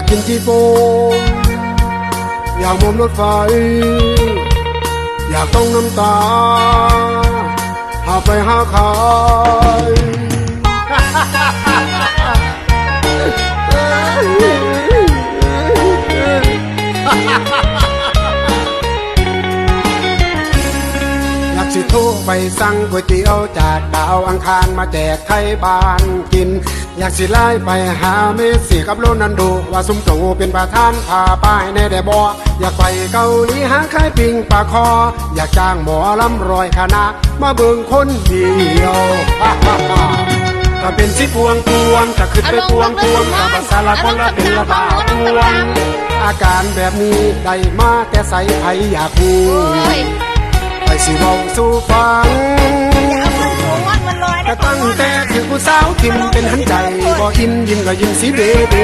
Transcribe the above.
ากกินจีโฟอยากมอมรถไฟ อยากต้องน้ำตา หาไปหาขาย สิโทรไปสั่งก๋วยเตี๋ยวจากดาวอังคารมาแจกไทยบ้านกิน อยากสิไล่ไปหาเมสซี่กับโรนันโดว่าสุมโตเป็นประธานพาป้ายในแดบออยากไปเกาหลีหาขายปิงปลาคอ อยากจ้างหมอลำรอยคณะ มาเบิ่งคนเดียวถ้าเป็นสิพวงพวงจะขึ้นไปพวงพวงกับภาษาละคนละเป็นละบาพวงอาการแบบนี้ได้มาแต่ใสไผอยากรู้โอ้ยไป สิเว้าสู่ฟังอย่าเอามันสูงมันมันลอยแต่นะตั้งแต่ถือผู้สาวทิมเป็นหันใจบ่อินยิ้มก็ยิ้มสีเบเบ